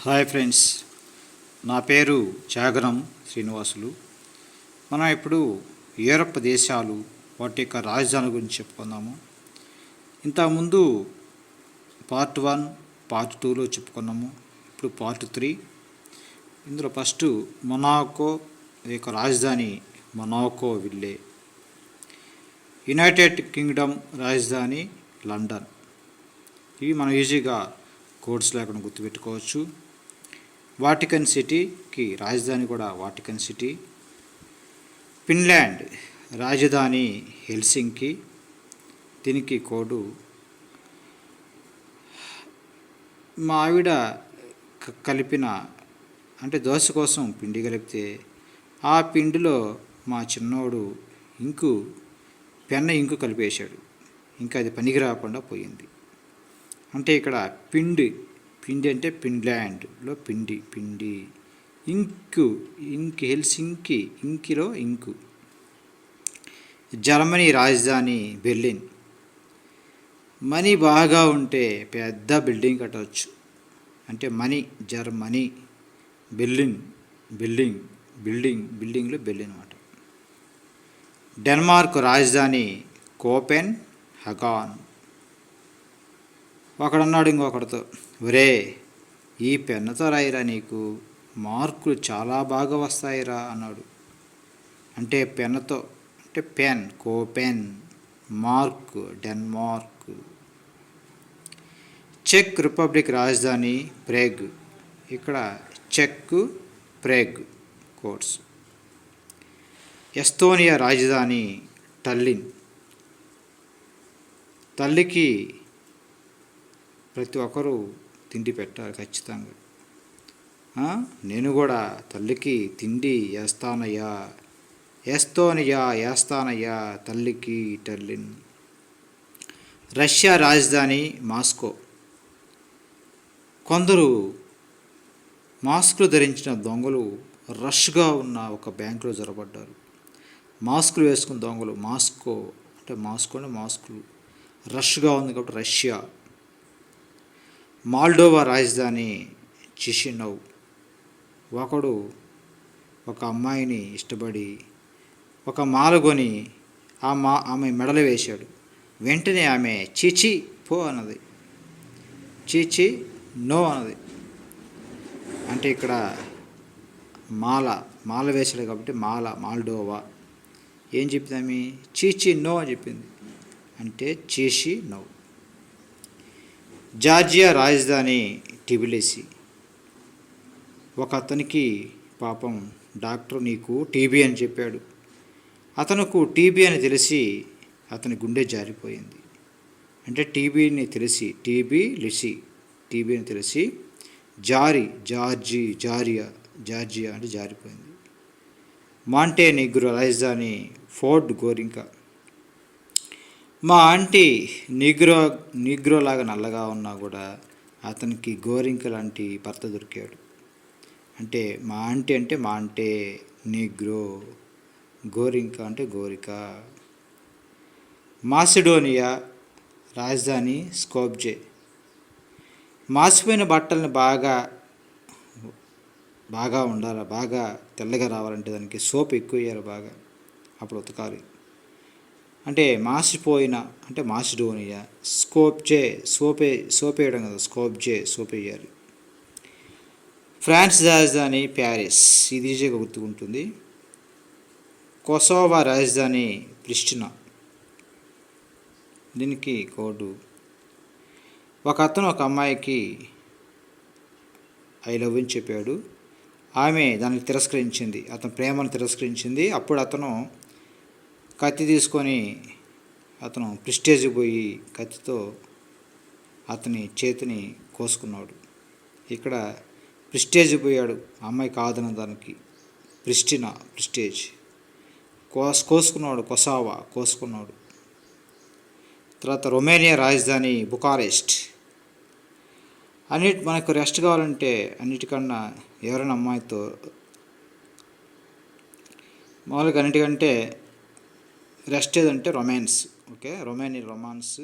Hi friends నా పేరు చాగరం శ్రీనివాసులు. మనం ఇప్పుడు యూరప్ దేశాలు వాటి యొక్క రాజధాని గురించి చెప్పుకుందాము. ఇంతకుముందు పార్ట్ వన్ పార్ట్ టూలో చెప్పుకున్నాము. ఇప్పుడు పార్ట్ త్రీ. ఇందులో ఫస్ట్ మొనాకో యొక్క రాజధాని మొనాకో విల్లే. యునైటెడ్ కింగ్డమ్ రాజధాని లండన్. ఇవి మనం ఈజీగా కోడ్స్ లేకుండా గుర్తుపెట్టుకోవచ్చు. వాటికన్ సిటీకి రాజధాని కూడా వాటికన్ సిటీ. ఫిన్లాండ్ రాజధాని హెల్సింకి. దీనికి కోడు మా ఆవిడ కలిపిన అంటే దోశ కోసం పిండి కలిపితే ఆ పిండిలో మా చిన్నోడు ఇంకు పెన్న ఇంకు కలిపేశాడు. ఇంకా అది పనికి రాకుండా పోయింది. అంటే ఇక్కడ పిండి పిండి అంటే ఫిన్లాండ్లో పిండి పిండి. ఇంకు ఇంక్ హెల్సింకి ఇంకిలో ఇంకు. జర్మనీ రాజధాని బెర్లిన్. మనీ బాగా ఉంటే పెద్ద బిల్డింగ్ కట్టవచ్చు. అంటే money Germany Berlin building building బిల్డింగ్లో బెర్లిన్ అనమాట డెన్మార్క్ రాజధాని కోపెన్ హగాన్. ఒకడన్నాడు ఇంకొకడితో ఒరే ఈ పెన్నుతో రాయిరా నీకు. మార్కులు చాలా బాగా వస్తాయిరా అన్నాడు. అంటే పెన్నుతో అంటే పెన్ కోపెన్ మార్క్ డెన్మార్క్. చెక్ రిపబ్లిక్ రాజధాని ప్రేగ్. ఇక్కడ చెక్ ప్రేగ్ కోర్స్ ఎస్తోనియా రాజధాని టల్లిన్. తల్లికి ప్రతి ఒక్కరూ తిండి పెట్టాలి ఖచ్చితంగా. నేను కూడా తల్లికి తిండి వేస్తానయ్యా వేస్తోనయ్యా వేస్తానయ్యా తల్లికి టర్లిన్ రష్యా రాజధాని మాస్కో. కొందరు మాస్కులు ధరించిన దొంగలు రష్గా ఉన్న ఒక బ్యాంకులో జొరబడ్డారు మాస్కులు వేసుకున్న దొంగలు మాస్కో అంటే మాస్కో అంటే మాస్కులు. రష్గా ఉంది కాబట్టి రష్యా. మాల్డోవా రాజధాని చిషినవ్. ఒకడు ఒక అమ్మాయిని ఇష్టపడి ఒక మాల కొని ఆ మా ఆమె మెడలు వేశాడు. వెంటనే ఆమె చీచి పో అన్నది. చీచి నో అన్నది. అంటే ఇక్కడ మాల మాల వేశాడు కాబట్టి మాల మాల్డోవా. ఏం చెప్పింది ఆమె? చీచి నో అని చెప్పింది. అంటే చీషి నో జార్జియా రాజధాని టిబిలిసి. ఒక అతనికి పాపం డాక్టర్ నీకు టీబీ అని చెప్పాడు. అతనుకు టీబీ అని తెలిసి అతని గుండె జారిపోయింది. అంటే టీబీని తెలిసి టీబీ లిసి టీబీ అని తెలిసి జారి జార్జి జారియా జార్జియా అంటే జారిపోయింది. మాంటే నిగ్రో రాజధాని ఫోర్డ్ గోరింకా. మా ఆంటీ నిగ్రో నిగ్రోలాగా నల్లగా ఉన్నా కూడా అతనికి గోరింక లాంటి భర్త దొరికాడు. అంటే మా ఆంటీ అంటే మా అంటే నిగ్రో గోరింక అంటే గోరిక. మాసిడోనియా రాజధాని స్కోప్జే మాసిపోయిన బట్టల్ని బాగా బాగా ఉండాలి బాగా తెల్లగా రావాలంటే దానికి సోప్ ఎక్కువ వేయాలి బాగా అప్పుడు ఉతకాలి. అంటే మాసిపోయిన అంటే మాసిడోనియ స్కోప్ చే సోపే సోప్ వేయడం కదా స్కోప్ చే సోపేయాలి ఫ్రాన్స్ రాజధాని ప్యారిస్ ఇది ఈజీగా గుర్తుకుంటుంది. కొసోవా రాజధాని ప్రిస్టినా. దీనికి కోడు. ఒక అతను ఒక అమ్మాయికి ఐ లవ్ అని చెప్పాడు. ఆమె దానికి తిరస్కరించింది అతను ప్రేమను తిరస్కరించింది. అప్పుడు అతను కత్తి తీసుకొని అతను ప్రిస్టేజ్కి పోయి కత్తితో అతని చేతిని కోసుకున్నాడు. ఇక్కడ ప్రిస్టేజ్ పోయాడు. ఆ అమ్మాయి కాదన్న దానికి. Pristina prestige. కోస్ కోసుకున్నాడు. కొసావా కోసుకున్నాడు. తర్వాత రొమేనియా రాజధాని బుకారెస్ట్. అన్నిటి మనకు రెస్ట్ కావాలంటే అన్నిటికన్నా ఎవరైనా అమ్మాయితో మామూలుగా అన్నిటికంటే రెస్ట్ ఏదంటే రొమాన్స్ ఓకే? రొమాని రొమాన్స్.